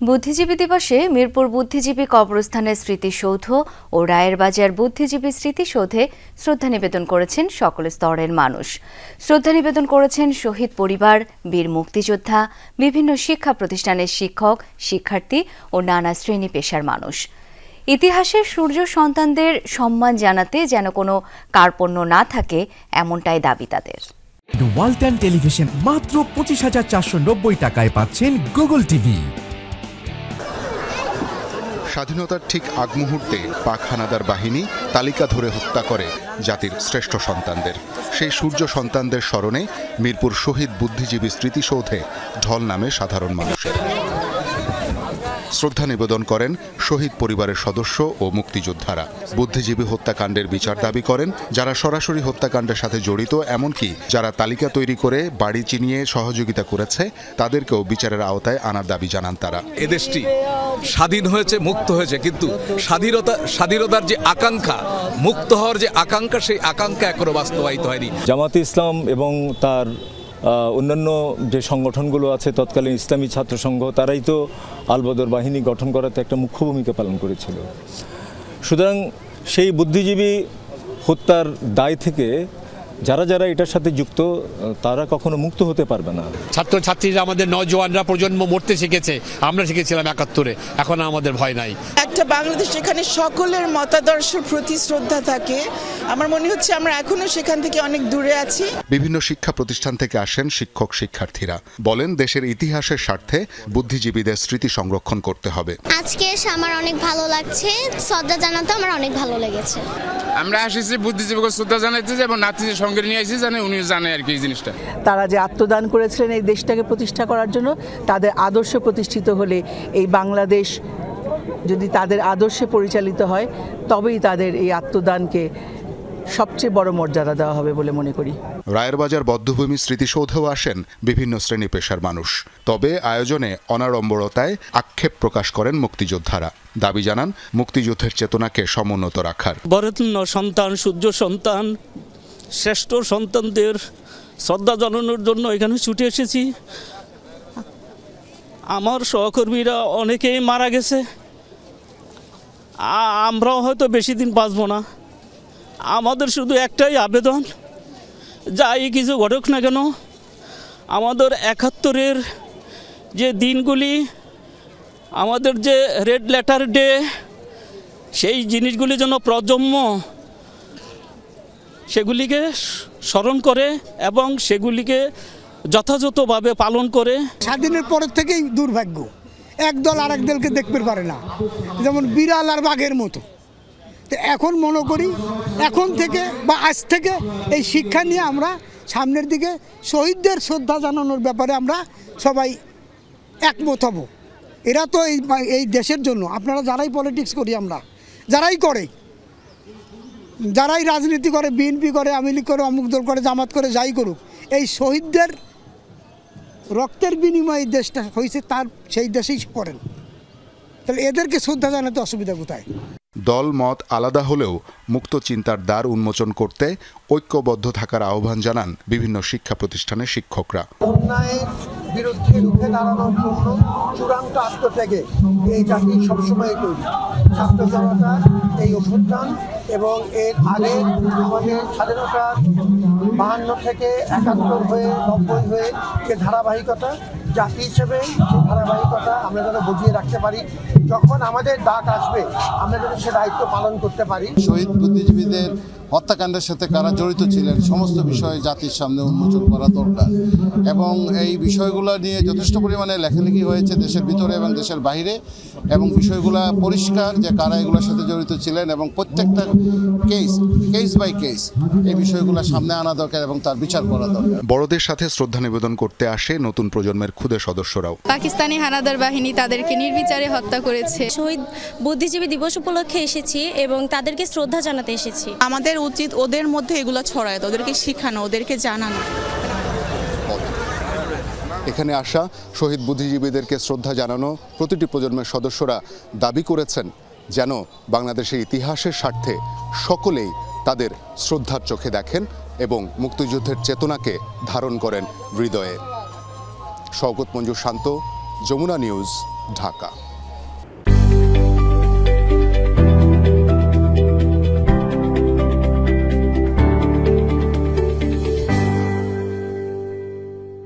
বুদ্ধিজীবী দিবসে মিরপুর বুদ্ধিজীবী কবরস্থানের স্মৃতিসৌধ ও রায়ের বাজার বুদ্ধিজীবী স্মৃতিসৌধে শ্রদ্ধা নিবেদন করেছেন সকল স্তরের মানুষ। শ্রদ্ধা নিবেদন করেছেন শহীদ পরিবার, বীর মুক্তিযোদ্ধা, বিভিন্ন শিক্ষা প্রতিষ্ঠানের শিক্ষক, শিক্ষার্থী ও নানা শ্রেণি পেশার মানুষ। ইতিহাসের সূর্য সন্তানদের সম্মান জানাতে যেন কোনো কার্পণ্য না থাকে, এমনটাই দাবি তাদের। ওয়ালটন টেলিভিশন মাত্র পঁচিশ হাজার চারশো নব্বই টাকায় পাচ্ছেন গুগল টিভি স্বাধীনতার ঠিক আগ মুহূর্তে পাক হানাদার বাহিনী তালিকা ধরে হত্যা করে জাতির শ্রেষ্ঠ সন্তানদের। সেই সূর্য সন্তানদের স্মরণে মিরপুর শহীদ বুদ্ধিজীবী স্মৃতিসৌধে ঢল নামে সাধারণ মানুষের। শ্রদ্ধা নিবেদন করেন শহীদ পরিবারের সদস্য ও মুক্তিযোদ্ধারা। বুদ্ধিজীবী হত্যাকাণ্ডের বিচার দাবি করেন যারা সরাসরি হত্যাকাণ্ডের সাথে জড়িত এমনকি যারা তালিকা তৈরি করে বাড়ি চিনিয়ে সহযোগিতা করেছে তাদেরকেও বিচারের আওতায় আনার দাবি জানান তারা। এদেশটি স্বাধীন হয়েছে মুক্ত হয়েছে কিন্তু স্বাধীনতা স্বাধীনতার যে আকাঙ্ক্ষা মুক্ত হওয়ার যে আকাঙ্ক্ষা সেই আকাঙ্ক্ষা এখনও বাস্তবায়িত হয়নি। জামাতে ইসলাম এবং তার অন্যান্য যে সংগঠনগুলো আছে, তৎকালীন ইসলামী ছাত্র সংঘ, তারাই তো আলবদর বাহিনী গঠন করাতে একটা মুখ্য ভূমিকা পালন করেছিল। সুতরাং সেই বুদ্ধিজীবী হত্যার দায় থেকে যারা যারা এটার সাথে যুক্ত তারা কখনো মুক্ত হতে পারবে না। ছাত্রছাত্রীরা আমাদের নজওয়ানরা প্রজন্ম মরতে শিখেছে আমরা শিখেছিলাম একাত্তরে। এখন আমাদের ভয় নাই। একটা বাংলাদেশ যেখানে সকলের মতাদর্শের প্রতি শ্রদ্ধা থাকে আমার মনে হচ্ছে আমরা এখনও সেখান থেকে অনেক দূরে আছি। বিভিন্ন শিক্ষা প্রতিষ্ঠান থেকে আসেন শিক্ষক শিক্ষার্থীরা। বলেন দেশের ইতিহাসের স্বার্থে বুদ্ধিজীবীদের স্মৃতি সংরক্ষণ করতে হবে। আজকে এসে আমার অনেক ভালো লাগছে। শ্রদ্ধা জানাতে আমার অনেক ভালো লেগেছে। আমরা এসেছি বুদ্ধিজীবীকে শ্রদ্ধা জানাইতে এবং নাতি সঙ্গে নিয়ে আসি জানে উনিও জানে আর কি এই জিনিসটা। তারা যে আত্মদান করেছিলেন এই দেশটাকে প্রতিষ্ঠা করার জন্য, তাদের আদর্শ প্রতিষ্ঠিত হলে এই বাংলাদেশ যদি তাদের আদর্শে পরিচালিত হয়, তবেই তাদের এই আত্মদানকে সবচেয়ে বড় মর্যাদা দেওয়া হবে বলে মনে করি। রায়ের বাজার বদ্ধভূমি স্মৃতিসৌধেও আসেন বিভিন্ন শ্রেণি পেশার মানুষ। তবে আয়োজনে অনাড়ম্বরতায় আক্ষেপ প্রকাশ করেন মুক্তিযোদ্ধারা। দাবি জানান মুক্তিযুদ্ধের চেতনাকে সমুন্নত রাখার। বরেণ্য সন্তান সূর্য সন্তান শ্রেষ্ঠ সন্তানদের শ্রদ্ধা জানানোর জন্য এখানে ছুটে এসেছি। আমার সহকর্মীরা অনেকেই মারা গেছে। আমরাও হয়তো বেশি দিন বাঁচব না। আমাদের শুধু একটাই আবেদন, যাই কিছু ঘটুক না কেন, আমাদের একাত্তরের যে দিনগুলি, আমাদের যে রেড লেটার ডে, সেই জিনিসগুলি যেন প্রজন্ম সেগুলিকে স্মরণ করে এবং সেগুলিকে যথাযথভাবে পালন করে। স্বাধীনের পরের থেকেই দুর্ভাগ্য। একদল আর দলকে দেখতে পারে না। যেমন বিড়াল আর বাঘের মতো। তো এখন মনে করি এখন থেকে বা আজ থেকে এই শিক্ষা নিয়ে আমরা সামনের দিকে শহীদদের শ্রদ্ধা জানানোর ব্যাপারে আমরা সবাই একমত হব। এরা তো এই এই দেশের জন্য, আপনারা যারাই পলিটিক্স করি আমরা, যারাই করে, যারাই রাজনীতি করে বিএনপি করে, আওয়ামী লীগ করে, অমুক দল করে, জামাত করে, যাই করুক, এই শহীদদের রক্তের বিনিময়ে দেশটা হয়েছে, তার, সেই দেশেই করেন। তাহলে এদেরকে শ্রদ্ধা জানাতে অসুবিধা কোথায়? দল মত আলাদা হলেও মুক্ত চিন্তার দ্বার উন্মোচন করতে ঐক্যবদ্ধ থাকার আহ্বান জানান বিভিন্ন শিক্ষা প্রতিষ্ঠানের শিক্ষকরা। বিরুদ্ধে রুখে দাঁড়ানোর জন্য চূড়ান্ত আত্মত্যাগে এই জাতি সবসময় তৈরি। ছাত্র জনতা, এই অভ্যুত্থান এবং এর আগে আমাদের স্বাধীনতার বাহান্ন থেকে একাত্তর হয়ে নব্বই হয়ে যে ধারাবাহিকতা জাতি হিসেবে সেই ধারাবাহিকতা আমরা যেন বুঝিয়ে রাখতে পারি, যখন আমাদের ডাক আসবে, আমরা যেন সে দায়িত্ব পালন করতে পারি। শহীদ বুদ্ধিজীবীদের হত্যাকাণ্ডের সাথে কারা জড়িত ছিলেন সমস্ত বিষয় জাতির সামনে উন্মোচন করা দরকার। এবং এই বিষয়গুলো নিয়ে যথেষ্ট পরিমাণে লেখালেখি হয়েছে দেশের ভিতরে এবং দেশের বাইরে। এবং বিষয়গুলো পরিষ্কার যে কারা এগুলোর সাথে জড়িত ছিলেন এবং প্রত্যেকটা কেস কেস বাই কেস এই বিষয়গুলো সামনে আনা দরকার এবং তার বিচার করা দরকার। বড়দের সাথে শ্রদ্ধা নিবেদন করতে আসে নতুন প্রজন্মের ক্ষুদে সদস্যরাও। পাকিস্তানি হানাদার বাহিনী তাদেরকে নির্বিচারে হত্যা করেছে। শহীদ বুদ্ধিজীবী দিবস উপলক্ষে এসেছি এবং তাদেরকে শ্রদ্ধা জানাতে এসেছি। আমাদের উচিত ওদের মধ্যে এগুলো ছড়ায় ওদেরকে শেখানো, ওদেরকে জানানো। এখানে আসা শহীদ বুদ্ধিজীবীদেরকে শ্রদ্ধা জানানো প্রতিটি প্রজন্মের সদস্যরা দাবি করেছেন যেন বাংলাদেশের ইতিহাসের স্বার্থে সকলেই তাদের শ্রদ্ধার চোখে দেখেন এবং মুক্তিযুদ্ধের চেতনাকে ধারণ করেন হৃদয়ে। শওকত মঞ্জুর শান্ত, যমুনা নিউজ, ঢাকা।